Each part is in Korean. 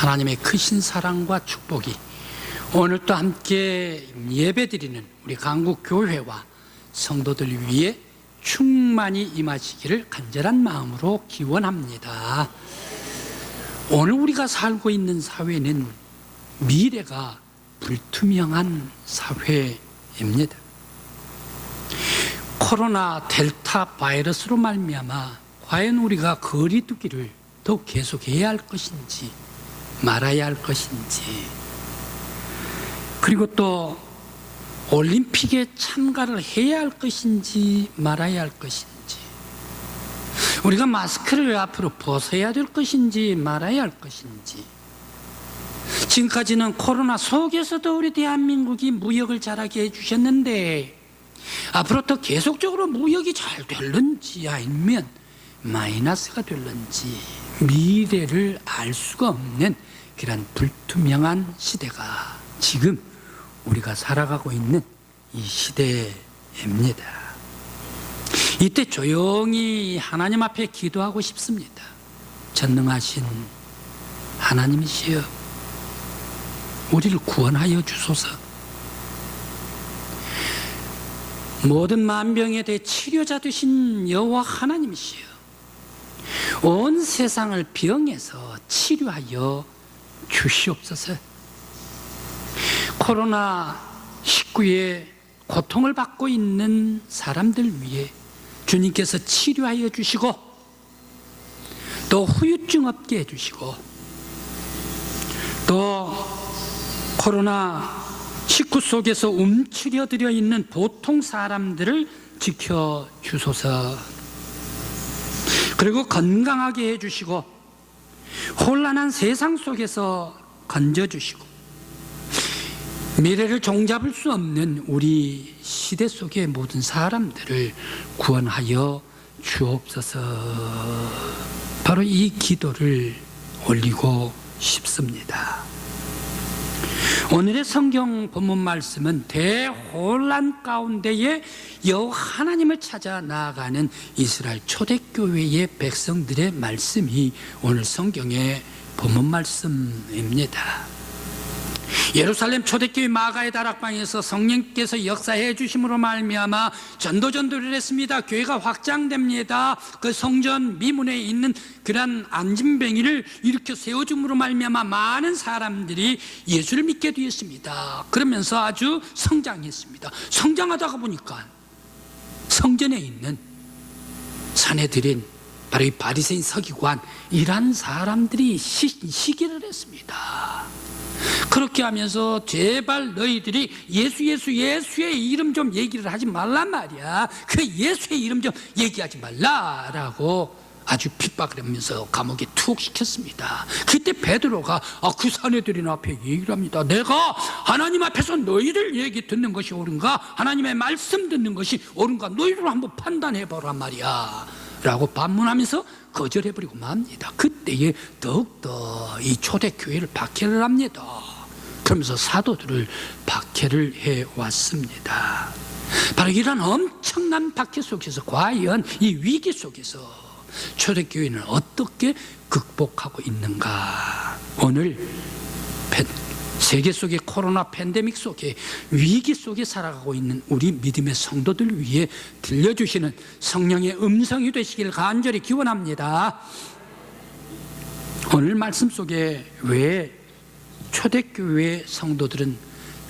하나님의 크신 사랑과 축복이 오늘 또 함께 예배드리는 우리 강국 교회와 성도들 위해 충만히 임하시기를 간절한 마음으로 기원합니다. 오늘 우리가 살고 있는 사회는 미래가 불투명한 사회입니다. 코로나 델타 바이러스로 말미암아 과연 우리가 거리두기를 더 계속해야 할 것인지 말아야 할 것인지. 그리고 또 올림픽에 참가를 해야 할 것인지 말아야 할 것인지. 우리가 마스크를 앞으로 벗어야 될 것인지 말아야 할 것인지. 지금까지는 코로나 속에서도 우리 대한민국이 무역을 잘하게 해주셨는데 앞으로 더 계속적으로 무역이 잘 될는지 아니면 마이너스가 될는지 미래를 알 수가 없는 그런 불투명한 시대가 지금 우리가 살아가고 있는 이 시대입니다. 이때 조용히 하나님 앞에 기도하고 싶습니다. 전능하신 하나님이시여, 우리를 구원하여 주소서. 모든 만병에 대해 치료자 되신 여호와 하나님이시여, 온 세상을 병에서 치료하여 주시옵소서. 코로나 19에 고통을 받고 있는 사람들 위해 주님께서 치료하여 주시고 또 후유증 없게 해주시고 또 코로나 19 속에서 움츠려들어 있는 보통 사람들을 지켜 주소서 그리고 건강하게 해주시고 혼란한 세상 속에서 건져주시고 미래를 종잡을 수 없는 우리 시대 속의 모든 사람들을 구원하여 주옵소서. 바로 이 기도를 올리고 싶습니다. 오늘의 성경 본문 말씀은 대혼란 가운데에 여호와 하나님을 찾아 나아가는 이스라엘 초대교회의 백성들의 말씀이 오늘 성경의 본문 말씀입니다. 예루살렘 초대교회 마가의 다락방에서 성령께서 역사해 주심으로 말미암아 전도전도를 했습니다. 교회가 확장됩니다. 그 성전 미문에 있는 그러한 안진뱅이를 일으켜 세워줌으로 말미암아 많은 사람들이 예수를 믿게 되었습니다. 그러면서 아주 성장했습니다. 성장하다가 보니까 성전에 있는 사내들인 바로 이 바리새인 서기관 이란 사람들이 시, 시기를 했습니다. 그렇게 하면서 제발 너희들이 예수 예수 예수의 이름 좀 얘기를 하지 말란 말이야. 그 예수의 이름 좀 얘기하지 말라라고 아주 핍박을 하면서 감옥에 투옥 시켰습니다. 그때 베드로가 아, 그 사내들인 앞에 얘기를 합니다. 내가 하나님 앞에서 너희들 얘기 듣는 것이 옳은가? 하나님의 말씀 듣는 것이 옳은가? 너희들 한번 판단해 보란 말이야. 라고 반문하면서 거절해버리고 맙니다. 그때에 더욱더 이 초대교회를 박해를 합니다. 그러면서 사도들을 박해를 해 왔습니다. 바로 이런 엄청난 박해 속에서 과연 이 위기 속에서 초대교회는 어떻게 극복하고 있는가? 오늘 세계 속의 코로나 팬데믹 속에 위기 속에 살아가고 있는 우리 믿음의 성도들 위해 들려주시는 성령의 음성이 되시길 간절히 기원합니다. 오늘 말씀 속에 왜 초대교회 성도들은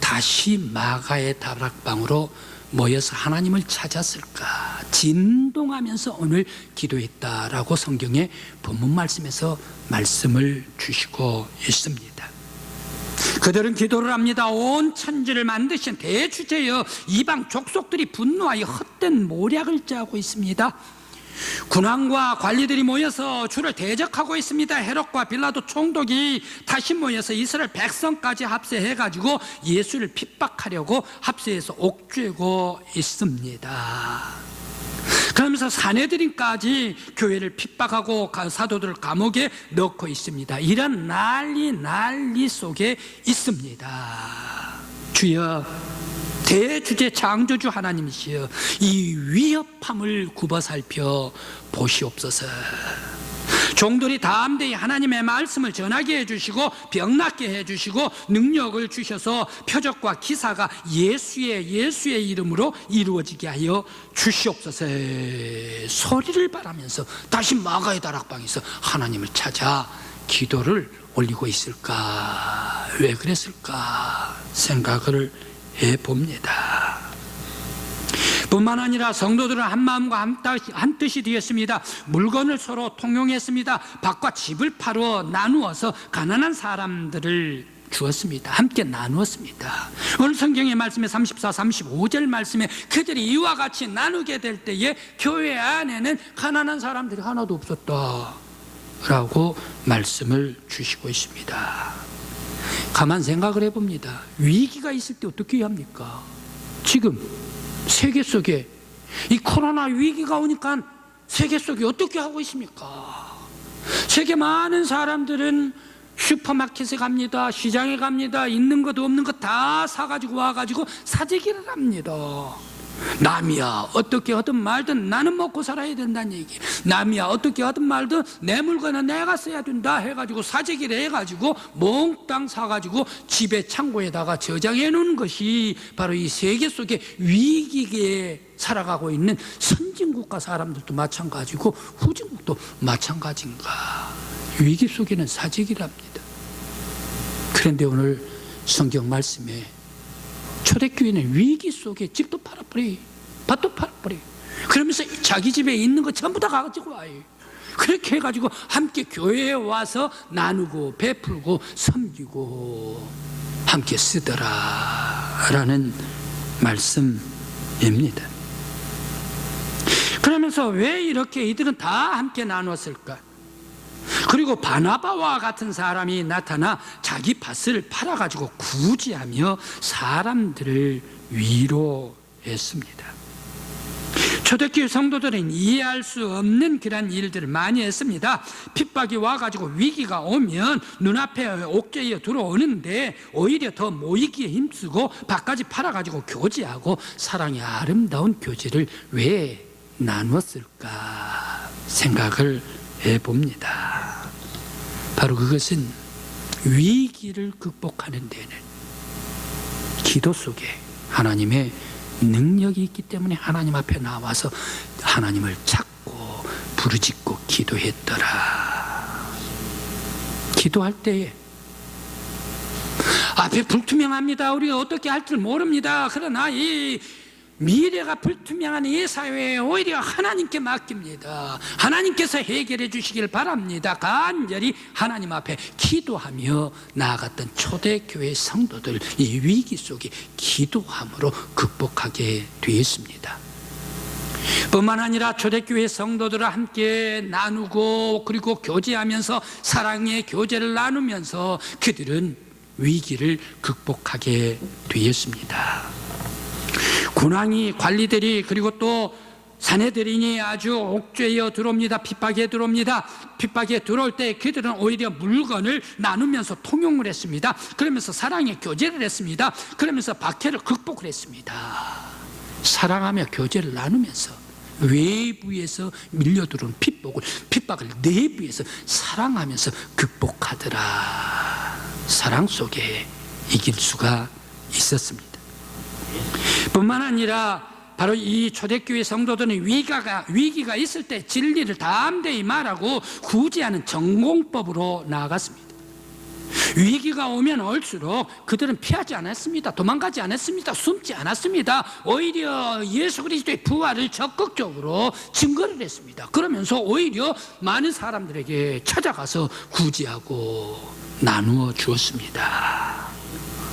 다시 마가의 다락방으로 모여서 하나님을 찾았을까? 진동하면서 오늘 기도했다라고 성경의 본문 말씀에서 말씀을 주시고 있습니다. 그들은 기도를 합니다. 온 천지를 만드신 대주제여 이방 족속들이 분노하여 헛된 모략을 짜고 있습니다. 군왕과 관리들이 모여서 주를 대적하고 있습니다. 헤롯과 빌라도 총독이 다시 모여서 이스라엘 백성까지 합세해 가지고 예수를 핍박하려고 합세해서 옥죄고 있습니다. 그러면서 사내들인까지 교회를 핍박하고 사도들을 감옥에 넣고 있습니다. 이런 난리 난리 속에 있습니다. 주여 대주제 창조주 하나님이시여 이 위협함을 굽어 살펴 보시옵소서. 종들이 다음대에 하나님의 말씀을 전하게 해주시고 병낫게 해주시고 능력을 주셔서 표적과 기사가 예수의 예수의 이름으로 이루어지게 하여 주시옵소서. 소리를 바라면서 다시 마가의 다락방에서 하나님을 찾아 기도를 올리고 있을까? 왜 그랬을까? 생각을 해봅니다. 뿐만 아니라 성도들은 한 마음과 한, 뜻이 되었습니다. 물건을 서로 통용했습니다. 밭과 집을 팔어 나누어서 가난한 사람들을 주었습니다. 함께 나누었습니다. 오늘 성경의 말씀에 34, 35절 말씀에 그들이 이와 같이 나누게 될 때에 교회 안에는 가난한 사람들이 하나도 없었다. 라고 말씀을 주시고 있습니다. 가만 생각을 해봅니다. 위기가 있을 때 어떻게 합니까? 지금 세계 속에 이 코로나 위기가 오니까 세계 속에 어떻게 하고 있습니까? 세계 많은 사람들은 슈퍼마켓에 갑니다. 시장에 갑니다. 있는 것 없는 것 다 사가지고 와가지고 사재기를 합니다. 남이야 어떻게 하든 말든 나는 먹고 살아야 된다는 얘기. 남이야 어떻게 하든 말든 내 물건은 내가 써야 된다 해가지고 사재기를 해가지고 몽땅 사가지고 집에 창고에다가 저장해 놓은 것이 바로 이 세계 속에 위기에 살아가고 있는 선진국가 사람들도 마찬가지고 후진국도 마찬가지인가. 위기 속에는 사재기랍니다. 그런데 오늘 성경 말씀에 초대교회는 위기 속에 집도 팔아버려. 밭도 팔아버려. 그러면서 자기 집에 있는 거 전부 다 가지고 와요. 그렇게 해가지고 함께 교회에 와서 나누고 베풀고 섬기고 함께 쓰더라 라는 말씀입니다. 그러면서 왜 이렇게 이들은 다 함께 나눴을까 그리고 바나바와 같은 사람이 나타나 자기 밭을 팔아가지고 구제하며 사람들을 위로했습니다. 초대교회 성도들은 이해할 수 없는 그런 일들을 많이 했습니다. 핍박이 와가지고 위기가 오면 눈앞에 옥죄어 들어오는데 오히려 더 모이기에 힘쓰고 밭까지 팔아가지고 교제하고 사랑의 아름다운 교제를 왜 나누었을까 생각을 해봅니다. 바로 그것은 위기를 극복하는 데는 기도 속에 하나님의 능력이 있기 때문에 하나님 앞에 나와서 하나님을 찾고 부르짖고 기도했더라. 기도할 때에 앞에 불투명합니다. 우리가 어떻게 할 줄 모릅니다. 그러나 이 미래가 불투명한 이 사회에 오히려 하나님께 맡깁니다. 하나님께서 해결해 주시길 바랍니다. 간절히 하나님 앞에 기도하며 나아갔던 초대교회 성도들 이 위기 속에 기도함으로 극복하게 되었습니다. 뿐만 아니라 초대교회 성도들과 함께 나누고 그리고 교제하면서 사랑의 교제를 나누면서 그들은 위기를 극복하게 되었습니다. 군왕이 관리들이 그리고 또 사내들이니 아주 옥죄어 들어옵니다. 핍박에 들어옵니다. 핍박에 들어올 때 그들은 오히려 물건을 나누면서 통용을 했습니다. 그러면서 사랑의 교제를 했습니다. 그러면서 박해를 극복을 했습니다. 사랑하며 교제를 나누면서 외부에서 밀려들어온 핍박을 핍박을 내부에서 사랑하면서 극복하더라. 사랑 속에 이길 수가 있었습니다. 뿐만 아니라 바로 이 초대교회 성도들은 위기가, 위기가 있을 때 진리를 담대히 말하고 구제하는 전공법으로 나아갔습니다. 위기가 오면 올수록 그들은 피하지 않았습니다. 도망가지 않았습니다. 숨지 않았습니다. 오히려 예수 그리스도의 부활을 적극적으로 증거를 했습니다. 그러면서 오히려 많은 사람들에게 찾아가서 구제하고 나누어 주었습니다.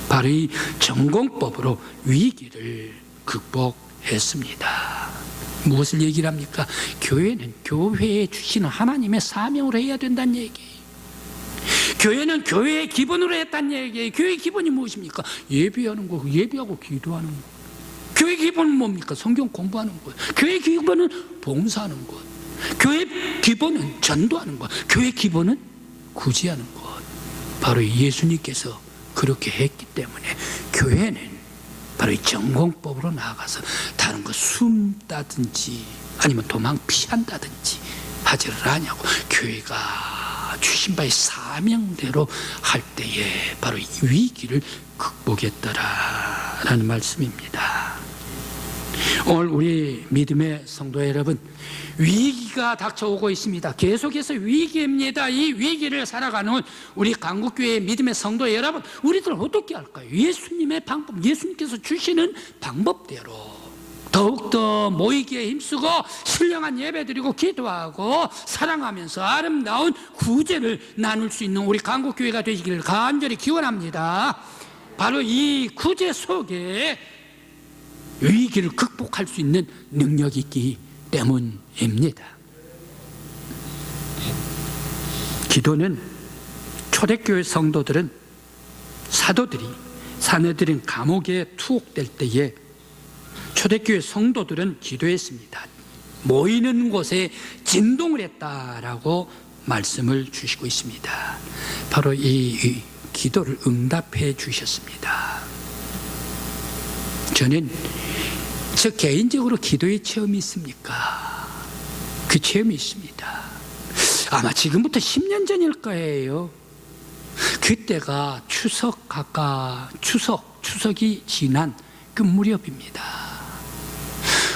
바로 이 전공법으로 위기를 극복했습니다. 무엇을 얘기를 합니까? 교회는 교회에 주시는 하나님의 사명으로 해야 된다는 얘기예요. 교회는 교회의 기본으로 했다는 얘기예요. 교회의 기본이 무엇입니까? 예배하는 거, 예배하고 기도하는 거. 교회 기본은 뭡니까? 성경 공부하는 것. 교회 기본은 봉사하는 것. 교회 기본은 전도하는 것. 교회 기본은 구제하는 것. 바로 예수님께서 그렇게 했기 때문에 교회는 바로 이 전공법으로 나아가서 다른 거 숨다든지 아니면 도망 피한다든지 하지를 아냐고 교회가 주신 바의 사명대로 할 때에 바로 이 위기를 극복했더라라는 말씀입니다. 오늘 우리 믿음의 성도 여러분 위기가 닥쳐오고 있습니다. 계속해서 위기입니다. 이 위기를 살아가는 우리 강국교회 믿음의 성도 여러분 우리들은 어떻게 할까요? 예수님의 방법, 예수님께서 주시는 방법대로 더욱더 모이기에 힘쓰고 신령한 예배 드리고 기도하고 사랑하면서 아름다운 구제를 나눌 수 있는 우리 강국교회가 되시기를 간절히 기원합니다. 바로 이 구제 속에 위기를 극복할 수 있는 능력이 있기 때문입니다. 기도는 초대교회 성도들은 사도들이 사내들인 감옥에 투옥될 때에 초대교회 성도들은 기도했습니다. 모이는 곳에 진동을 했다라고 말씀을 주시고 있습니다. 바로 이 기도를 응답해 주셨습니다. 저는 저 개인적으로 기도의 체험이 있습니까? 그 체험이 있습니다. 아마 지금부터 10년 전일 거예요. 그때가 추석 가까 추석 추석이 지난 그 무렵입니다.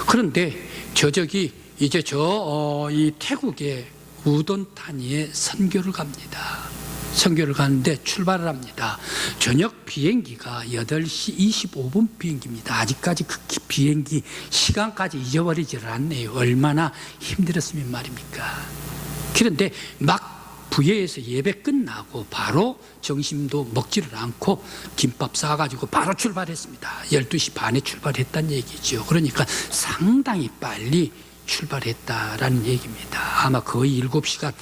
그런데 저 저기 이제 저 어, 이 태국의 우돈 단위에 선교를 갑니다. 선교를 가는데 출발을 합니다. 저녁 비행기가 8시 25분 비행기입니다. 아직까지 그 기- 비행기 시간까지 잊어버리지를 않네요. 얼마나 힘들었으면 말입니까? 그런데 막 부여에서 예배 끝나고 바로 점심도 먹지를 않고 김밥 싸가지고 바로 출발했습니다. 12시 반에 출발했다는 얘기죠. 그러니까 상당히 빨리 출발했다라는 얘기입니다. 아마 거의 7시간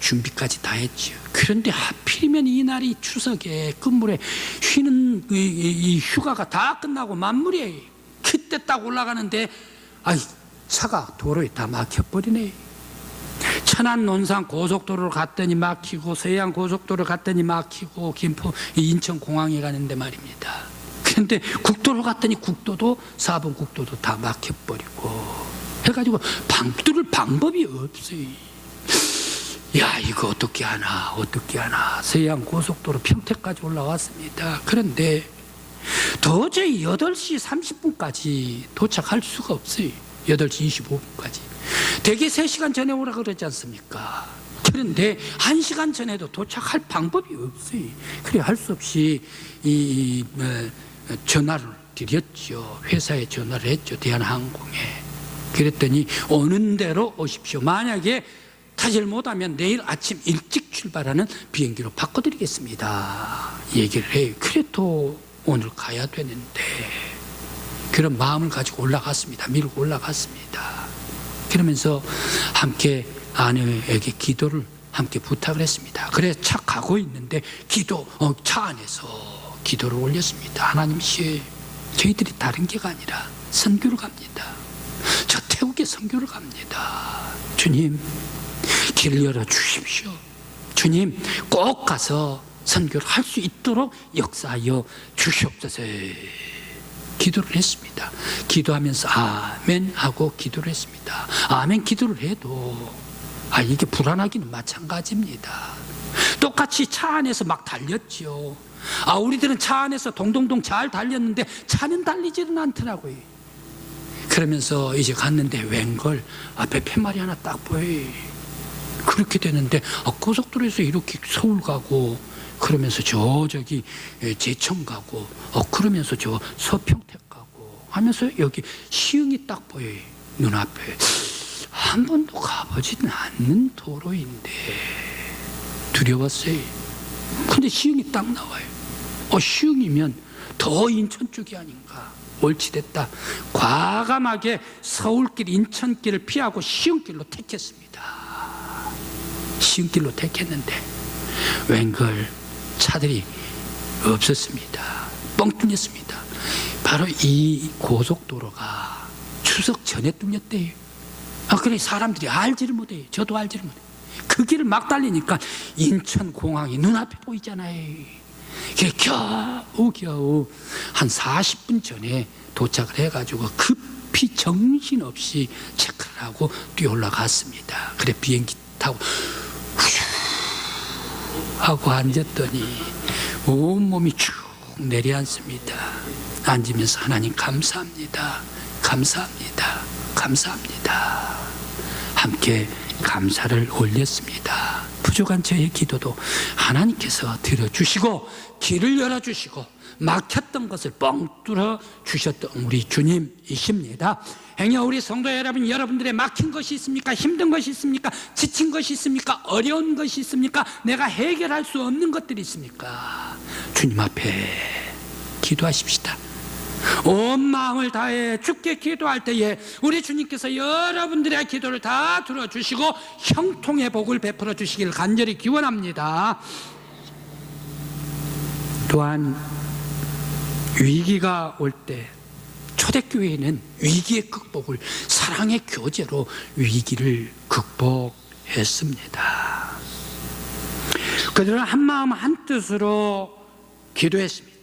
준비까지 다 했죠. 그런데 하필이면 이날이 추석에 끝물에 쉬는 이, 이- 이 휴가가 다 끝나고 만물에 그때 딱 올라가는데 아이 차가 도로에 다 막혀버리네. 천안 논산 고속도로를 갔더니 막히고 서해안 고속도로 갔더니 막히고 김포 인천 공항에 가는데 말입니다. 그런데 국도로 갔더니 국도도 4번 국도도 다 막혀버리고 해가지고 방 뚫을 방법이 없어요. 야 이거 어떻게 하나 어떻게 하나 서해안 고속도로 평택까지 올라왔습니다. 그런데 도저히 8시 30분까지 도착할 수가 없어요. 8시 25분까지. 대개 3시간 전에 오라 그러지 않습니까? 그런데 1시간 전에도 도착할 방법이 없어요. 그래 할 수 없이 이, 이 어, 전화를 드렸죠. 회사에 전화를 했죠. 대한항공에. 그랬더니 오는 대로 오십시오. 만약에 타질 못하면 내일 아침 일찍 출발하는 비행기로 바꿔드리겠습니다. 얘기를 해요. 그래도 오늘 가야 되는데 그런 마음을 가지고 올라갔습니다. 밀고 올라갔습니다. 그러면서 함께 아내에게 기도를 함께 부탁을 했습니다. 그래 차 가고 있는데 기도 어, 차 안에서 기도를 올렸습니다. 하나님 씨 저희들이 다른 게가 아니라 선교를 갑니다. 저 태국에 선교를 갑니다. 주님 길을 열어 주십시오. 주님 꼭 가서 선교를 할 수 있도록 역사하여 주시옵소서. 기도를 했습니다. 기도하면서 아멘 하고 기도를 했습니다. 아멘 기도를 해도 아 이게 불안하기는 마찬가지입니다. 똑같이 차 안에서 막 달렸지요. 아 우리들은 차 안에서 동동동 잘 달렸는데 차는 달리지는 않더라고요. 그러면서 이제 갔는데 웬걸 앞에 팻말이 하나 딱 보여요. 그렇게 되는데 아, 고속도로에서 이렇게 서울 가고 그러면서 저 저기 에, 제천 가고 어 그러면서 저 서평택 가고 하면서 여기 시흥이 딱 보여요 눈앞에. 한 번도 가보지는 않는 도로인데 두려웠어요. 근데 시흥이 딱 나와요. 어 시흥이면 더 인천 쪽이 아닌가. 옳지됐다. 과감하게 서울길 인천길을 피하고 시흥길로 택했습니다 시흥길로 택했는데 웬걸 차들이 없었습니다. 뻥 뚫렸습니다. 바로 이 고속도로가 추석 전에 뚫렸대요. 아, 그래 사람들이 알지를 못해요. 저도 알지를 못해요. 그 길을 막 달리니까 인천 공항이 눈앞에 보이잖아요. 그래 겨우 겨우 한 40분 전에 도착을 해가지고 급히 정신없이 체크를 하고 뛰어 올라갔습니다. 그래 비행기 타고 하고 앉았더니 온몸이 쭉 내려앉습니다. 앉으면서 하나님 감사합니다. 감사합니다. 감사합니다. 함께 감사를 올렸습니다. 부족한 저의 기도도 하나님께서 들어주시고 길을 열어주시고 막혔던 것을 뻥 뚫어 주셨던 우리 주님이십니다. 행여 우리 성도 여러분, 여러분들의 막힌 것이 있습니까? 힘든 것이 있습니까? 지친 것이 있습니까? 어려운 것이 있습니까? 내가 해결할 수 없는 것들이 있습니까? 주님 앞에 기도하십시다. 온 마음을 다해 죽게 기도할 때에 우리 주님께서 여러분들의 기도를 다 들어주시고 형통의 복을 베풀어 주시길 간절히 기원합니다. 또한 위기가 올 때 초대교회는 위기의 극복을 사랑의 교제로 위기를 극복했습니다. 그들은 한 마음 한 뜻으로 기도했습니다.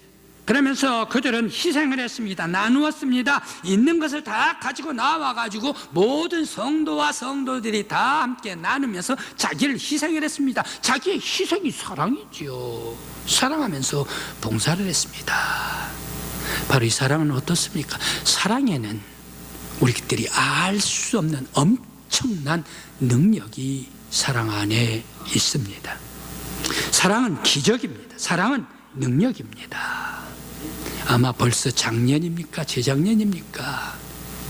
그러면서 그들은 희생을 했습니다. 나누었습니다. 있는 것을 다 가지고 나와가지고 모든 성도와 성도들이 다 함께 나누면서 자기를 희생을 했습니다. 자기의 희생이 사랑이지요. 사랑하면서 봉사를 했습니다. 바로 이 사랑은 어떻습니까? 사랑에는 우리들이 알 수 없는 엄청난 능력이 사랑 안에 있습니다. 사랑은 기적입니다. 사랑은 능력입니다. 아마 벌써 작년입니까? 재작년입니까?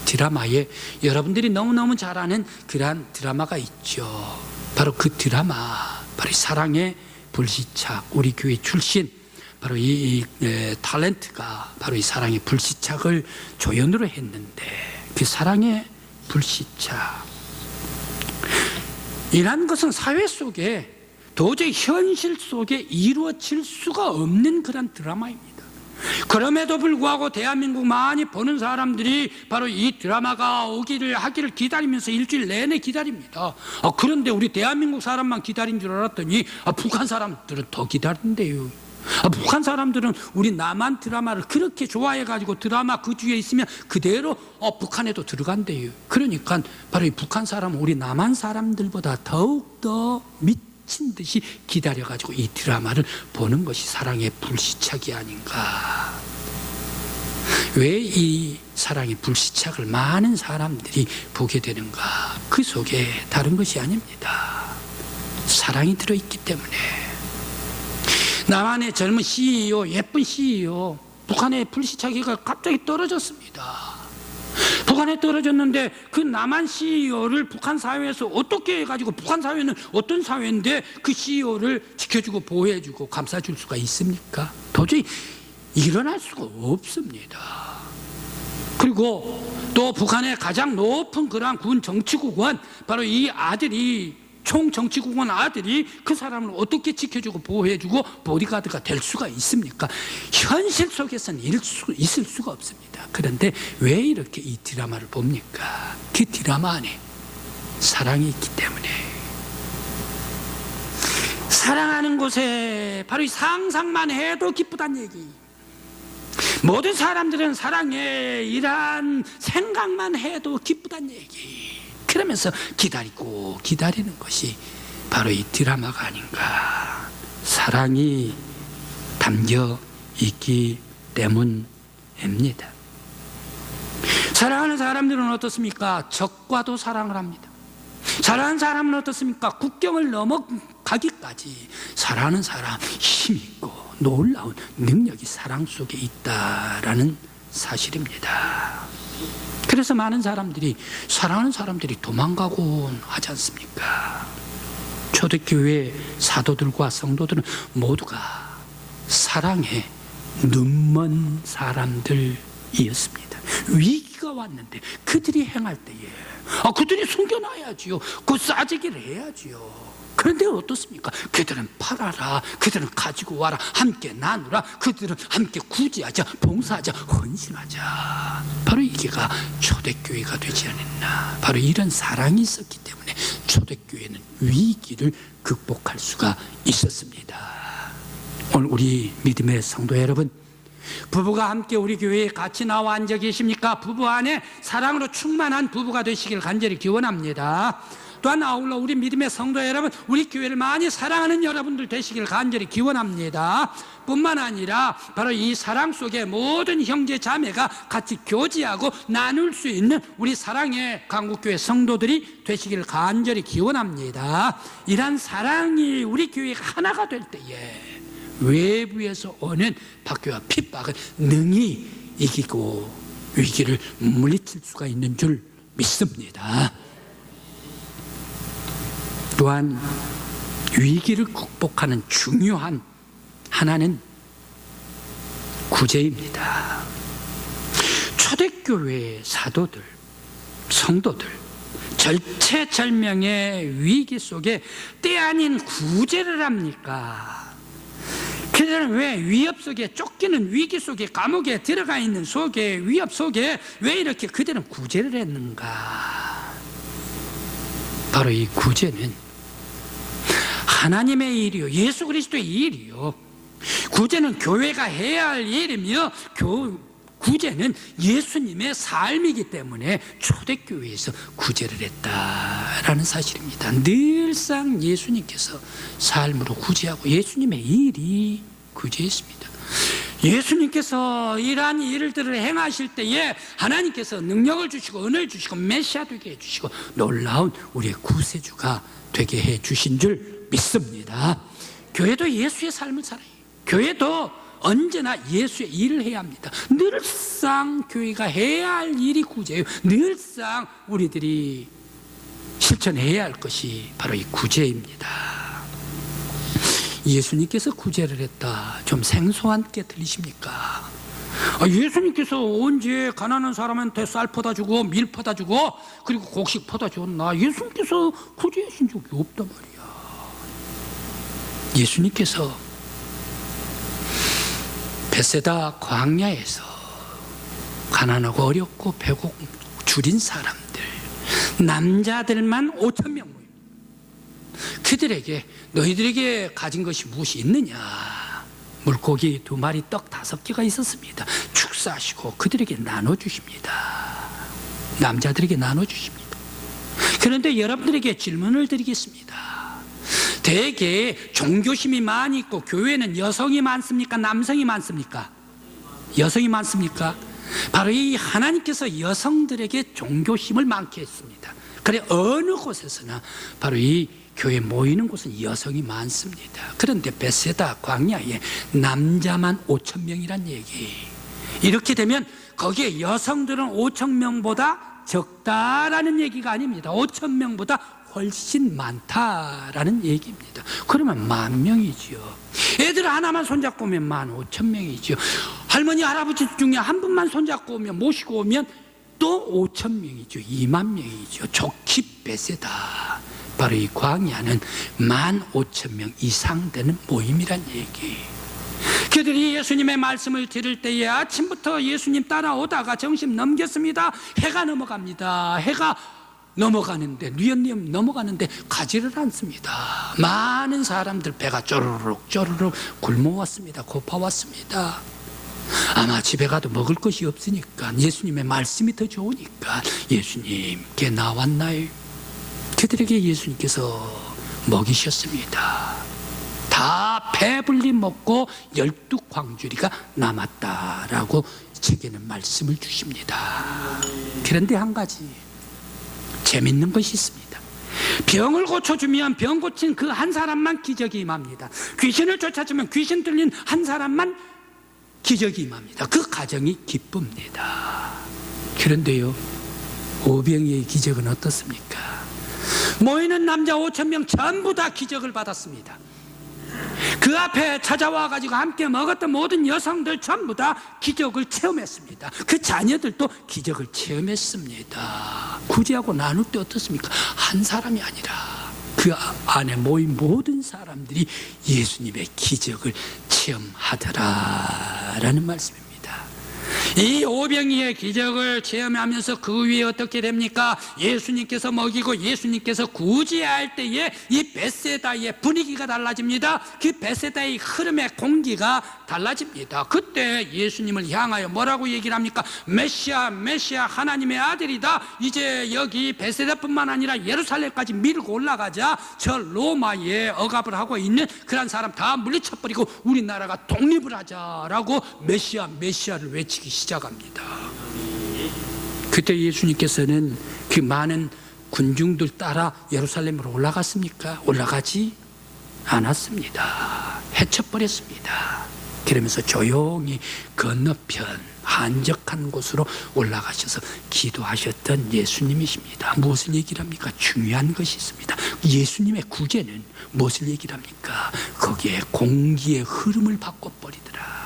드라마에 여러분들이 너무너무 잘 아는 그러한 드라마가 있죠. 바로 그 드라마, 바로 이 사랑의 불시착, 우리 교회 출신, 바로 이, 이 에, 탤런트가 바로 이 사랑의 불시착을 조연으로 했는데 그 사랑의 불시착. 이란 것은 사회 속에 도저히 현실 속에 이루어질 수가 없는 그런 드라마입니다. 그럼에도 불구하고 대한민국 많이 보는 사람들이 바로 이 드라마가 오기를 하기를 기다리면서 일주일 내내 기다립니다. 아, 그런데 우리 대한민국 사람만 기다린 줄 알았더니 아, 북한 사람들은 더 기다린대요. 아, 북한 사람들은 우리 남한 드라마를 그렇게 좋아해가지고 드라마 그 주에 있으면 그대로 어, 북한에도 들어간대요. 그러니까 바로 이 북한 사람은 우리 남한 사람들보다 더욱더 미친 듯이 기다려가지고 이 드라마를 보는 것이 사랑의 불시착이 아닌가. 왜 이 사랑의 불시착을 많은 사람들이 보게 되는가? 그 속에 다른 것이 아닙니다. 사랑이 들어있기 때문에. 남한의 젊은 CEO, 예쁜 CEO, 북한의 불시착이가 갑자기 떨어졌습니다. 북한에 떨어졌는데 그 남한 CEO를 북한 사회에서 어떻게 해가지고 북한 사회는 어떤 사회인데 그 CEO를 지켜주고 보호해주고 감싸줄 수가 있습니까? 도저히 일어날 수가 없습니다. 그리고 또 북한의 가장 높은 그러한 군 정치국은 바로 이 아들이 총 정치국원 아들이 그 사람을 어떻게 지켜주고 보호해주고 보디가드가 될 수가 있습니까? 현실 속에서는 있을 수가 없습니다. 그런데 왜 이렇게 이 드라마를 봅니까? 그 드라마 안에 사랑이 있기 때문에 사랑하는 곳에 바로 이 상상만 해도 기쁘단 얘기. 모든 사람들은 사랑에 이러한 생각만 해도 기쁘단 얘기. 그러면서 기다리고 기다리는 것이 바로 이 드라마가 아닌가. 사랑이 담겨 있기 때문입니다. 사랑하는 사람들은 어떻습니까? 적과도 사랑을 합니다. 사랑하는 사람은 어떻습니까? 국경을 넘어가기까지 사랑하는 사람 힘 있고 놀라운 능력이 사랑 속에 있다라는 사실입니다. 그래서 많은 사람들이 사랑하는 사람들이 도망가곤 하지 않습니까? 초대교회 사도들과 성도들은 모두가 사랑에 눈먼 사람들이었습니다. 위기가 왔는데 그들이 행할 때에 아 그들이 숨겨놔야지요. 그 싸지기를 해야지요. 그런데 어떻습니까? 그들은 팔아라. 그들은 가지고 와라. 함께 나누라. 그들은 함께 구제하자. 봉사하자. 헌신하자. 바로 이게가 초대교회가 되지 않았나. 바로 이런 사랑이 있었기 때문에 초대교회는 위기를 극복할 수가 있었습니다. 오늘 우리 믿음의 성도 여러분, 부부가 함께 우리 교회에 같이 나와 앉아 계십니까? 부부 안에 사랑으로 충만한 부부가 되시길 간절히 기원합니다. 또한 아울러 우리 믿음의 성도 여러분, 우리 교회를 많이 사랑하는 여러분들 되시길 간절히 기원합니다. 뿐만 아니라 바로 이 사랑 속에 모든 형제 자매가 같이 교제하고 나눌 수 있는 우리 사랑의 강국교회 성도들이 되시길 간절히 기원합니다. 이러한 사랑이 우리 교회가 하나가 될 때에 외부에서 오는 박교와 핍박을 능히 이기고 위기를 물리칠 수가 있는 줄 믿습니다. 또한 위기를 극복하는 중요한 하나는 구제입니다. 초대교회의 사도들, 성도들, 절체절명의 위기 속에 때 아닌 구제를 합니까? 그들은 왜 위협 속에 쫓기는 위기 속에 감옥에 들어가 있는 속에 위협 속에 왜 이렇게 그들은 구제를 했는가? 바로 이 구제는 하나님의 일이요 예수 그리스도의 일이요 구제는 교회가 해야 할 일이며 교, 구제는 예수님의 삶이기 때문에 초대교회에서 구제를 했다라는 사실입니다. 늘상 예수님께서 삶으로 구제하고 예수님의 일이 구제했습니다. 예수님께서 이러한 일들을 행하실 때에 하나님께서 능력을 주시고 은혜를 주시고 메시아 되게 해주시고 놀라운 우리의 구세주가 되게 해주신 줄 믿습니다. 교회도 예수의 삶을 살아요. 교회도 언제나 예수의 일을 해야 합니다. 늘상 교회가 해야 할 일이 구제예요. 늘상 우리들이 실천해야 할 것이 바로 이 구제입니다. 예수님께서 구제를 했다. 좀 생소하게 들리십니까? 아, 예수님께서 언제 가난한 사람한테 쌀 퍼다 주고 밀 퍼다 주고 그리고 곡식 퍼다 줬나? 예수님께서 구제하신 적이 없단 말이야. 예수님께서 베세다 광야에서 가난하고 어렵고 배고 줄인 사람들 남자들만 5천 명 모입니다. 그들에게 너희들에게 가진 것이 무엇이 있느냐? 물고기 두 마리 떡 다섯 개가 있었습니다. 축사하시고 그들에게 나눠 주십니다. 남자들에게 나눠 주십니다. 그런데 여러분들에게 질문을 드리겠습니다. 대개 종교심이 많이 있고 교회는 여성이 많습니까? 남성이 많습니까? 여성이 많습니까? 바로 이 하나님께서 여성들에게 종교심을 많게 했습니다. 그래 어느 곳에서나 바로 이 교회 모이는 곳은 여성이 많습니다. 그런데 베세다 광야에 남자만 5천 명이란 얘기. 이렇게 되면 거기에 여성들은 5천 명보다 적다라는 얘기가 아닙니다. 5천 명보다 훨씬 많다라는 얘기입니다. 그러면 만 명이지요. 애들 하나만 손잡고 오면 만 오천 명이지요. 할머니 할아버지 중에 한 분만 손잡고 오면 모시고 오면 또 오천 명이죠. 2만 명이죠. 좋기 배세다. 바로 이 광야는 만 오천 명 이상 되는 모임이란 얘기. 그들이 예수님의 말씀을 들을 때에 아침부터 예수님 따라오다가 점심 넘겼습니다. 해가 넘어갑니다. 해가 넘어가는데 뉘엿뉘엿 넘어가는데 가지를 않습니다. 많은 사람들 배가 쪼르륵 쪼르륵 굶어왔습니다. 고파왔습니다. 아마 집에 가도 먹을 것이 없으니까 예수님의 말씀이 더 좋으니까 예수님께 나왔나요? 그들에게 예수님께서 먹이셨습니다. 다 배불리 먹고 열두 광주리가 남았다라고 제게는 말씀을 주십니다. 그런데 한 가지 재밌는 것이 있습니다. 병을 고쳐주면 병 고친 그 한 사람만 기적이 임합니다. 귀신을 쫓아주면 귀신 들린 한 사람만 기적이 임합니다. 그 가정이 기쁩니다. 그런데요, 오병이의 기적은 어떻습니까? 모이는 남자 5천 명 전부 다 기적을 받았습니다. 그 앞에 찾아와 가지고 함께 먹었던 모든 여성들 전부 다 기적을 체험했습니다. 그 자녀들도 기적을 체험했습니다. 구제하고 나눌 때 어떻습니까? 한 사람이 아니라 그 안에 모인 모든 사람들이 예수님의 기적을 체험하더라라는 말씀입니다. 이 오병이의 기적을 체험하면서 그 위에 어떻게 됩니까? 예수님께서 먹이고 예수님께서 구제할 때에 이 베세다의 분위기가 달라집니다. 그 베세다의 흐름의 공기가 달라집니다. 그때 예수님을 향하여 뭐라고 얘기를 합니까? 메시아, 메시아 하나님의 아들이다. 이제 여기 베세다뿐만 아니라 예루살렘까지 밀고 올라가자 저 로마에 억압을 하고 있는 그런 사람 다 물리쳐버리고 우리나라가 독립을 하자라고 메시아, 메시아를 외치기 시작합니다. 그때 예수님께서는 그 많은 군중들 따라 예루살렘으로 올라갔습니까? 올라가지 않았습니다. 해쳐버렸습니다. 그러면서 조용히 건너편 한적한 곳으로 올라가셔서 기도하셨던 예수님이십니다. 무엇을 얘기를 합니까? 중요한 것이 있습니다. 예수님의 구제는 무엇을 얘기를 합니까? 거기에 공기의 흐름을 바꿔버리더라.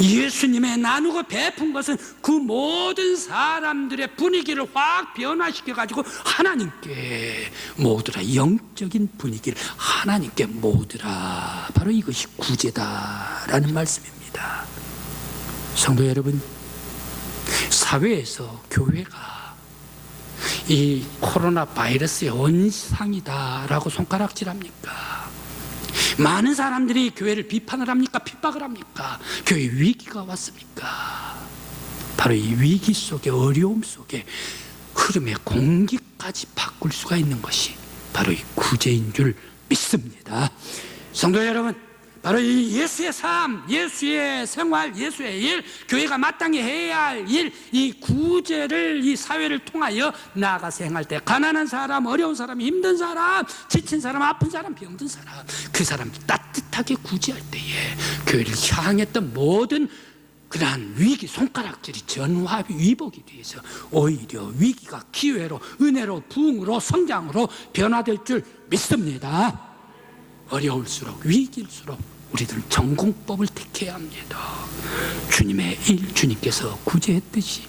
예수님의 나누고 베푼 것은 그 모든 사람들의 분위기를 확 변화시켜 가지고 하나님께 모두라 영적인 분위기를 하나님께 모두라 바로 이것이 구제다라는 말씀입니다. 성도 여러분, 사회에서 교회가 이 코로나 바이러스의 원상이다라고 손가락질합니까? 많은 사람들이 교회를 비판을 합니까? 핍박을 합니까? 교회 위기가 왔습니까? 바로 이 위기 속에 어려움 속에 흐름의 공기까지 바꿀 수가 있는 것이 바로 이 구제인 줄 믿습니다. 성도 여러분, 바로 이 예수의 삶, 예수의 생활, 예수의 일, 교회가 마땅히 해야 할 일, 이 구제를 이 사회를 통하여 나아가서 행할 때 가난한 사람, 어려운 사람, 힘든 사람, 지친 사람, 아픈 사람, 병든 사람, 그 사람 따뜻하게 구제할 때에 교회를 향했던 모든 그러한 위기 손가락질이 전화 위복이 돼서 오히려 위기가 기회로 은혜로 부흥으로 성장으로 변화될 줄 믿습니다. 어려울수록 위기일수록 우리들은 전공법을 택해야 합니다. 주님의 일, 주님께서 구제했듯이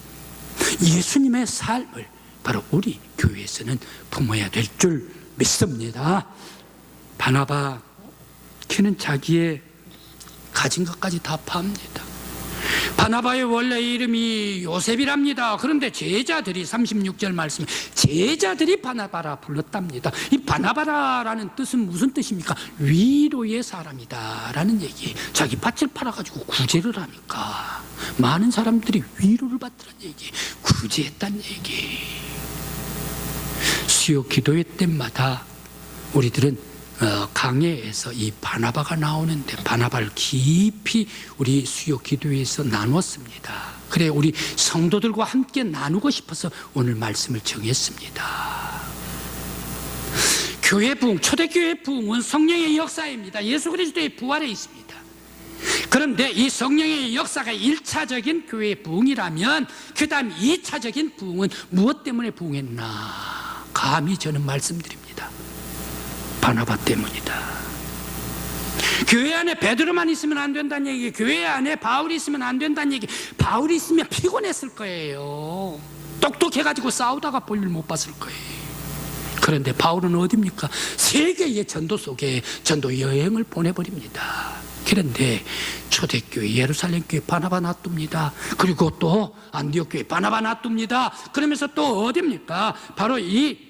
예수님의 삶을 바로 우리 교회에서는 품어야 될 줄 믿습니다. 바나바 키는 자기의 가진 것까지 다 팝니다. 바나바의 원래 이름이 요셉이랍니다. 그런데 제자들이 36절 말씀에 제자들이 바나바라 불렀답니다. 이 바나바라라는 뜻은 무슨 뜻입니까? 위로의 사람이다라는 얘기. 자기 밭을 팔아가지고 구제를 하니까 많은 사람들이 위로를 받더란 얘기. 구제했단 얘기. 수요 기도회 때마다 우리들은 어, 강해에서 이 바나바가 나오는데 바나바를 깊이 우리 수요 기도회에서 나눴습니다. 그래 우리 성도들과 함께 나누고 싶어서 오늘 말씀을 정했습니다. 교회 부흥, 초대교회 부흥은 성령의 역사입니다. 예수 그리스도의 부활에 있습니다. 그런데 이 성령의 역사가 1차적인 교회의 부흥이라면 그 다음 2차적인 부흥은 무엇 때문에 부흥했나 감히 저는 말씀드립니다. 바나바 때문이다. 교회 안에 베드로만 있으면 안 된다는 얘기, 교회 안에 바울이 있으면 안 된다는 얘기. 바울이 있으면 피곤했을 거예요. 똑똑해가지고 싸우다가 볼일 못 봤을 거예요. 그런데 바울은 어디입니까? 세계의 전도 속에 전도 여행을 보내버립니다. 그런데 초대교회 예루살렘 교회 바나바 놔둡니다. 그리고 또 안디옥 교회 바나바 놔둡니다. 그러면서 또 어디입니까? 바로 이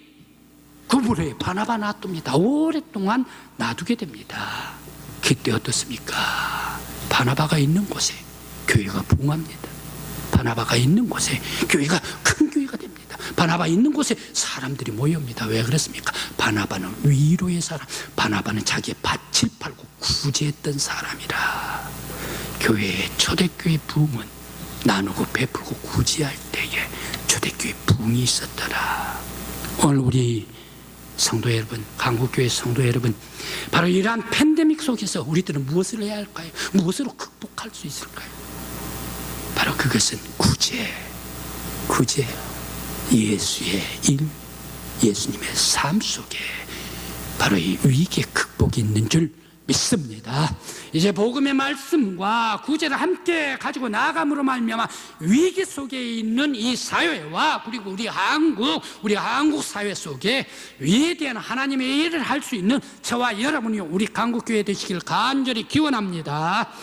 구부로에 바나바 놔둡니다. 오랫동안 놔두게 됩니다. 그때 어떻습니까? 바나바가 있는 곳에 교회가 부흥합니다. 바나바가 있는 곳에 교회가 큰 교회가 됩니다. 바나바 있는 곳에 사람들이 모여옵니다. 왜 그렇습니까? 바나바는 위로의 사람, 바나바는 자기의 밭을 팔고 구제했던 사람이라. 교회의 초대교회 부흥은 나누고 베풀고 구제할 때에 초대교회 부흥이 있었더라. 오늘 우리 성도 여러분, 한국교회 성도 여러분, 바로 이러한 팬데믹 속에서 우리들은 무엇을 해야 할까요? 무엇으로 극복할 수 있을까요? 바로 그것은 구제, 구제, 예수의 일, 예수님의 삶 속에 바로 이 위기의 극복이 있는 줄 믿습니다. 이제 복음의 말씀과 구제를 함께 가지고 나아감으로 말미암아 위기 속에 있는 이 사회와 그리고 우리 한국 우리 한국 사회 속에 위대한 하나님의 일을 할 수 있는 저와 여러분이 우리 한국 교회 되시길 간절히 기원합니다.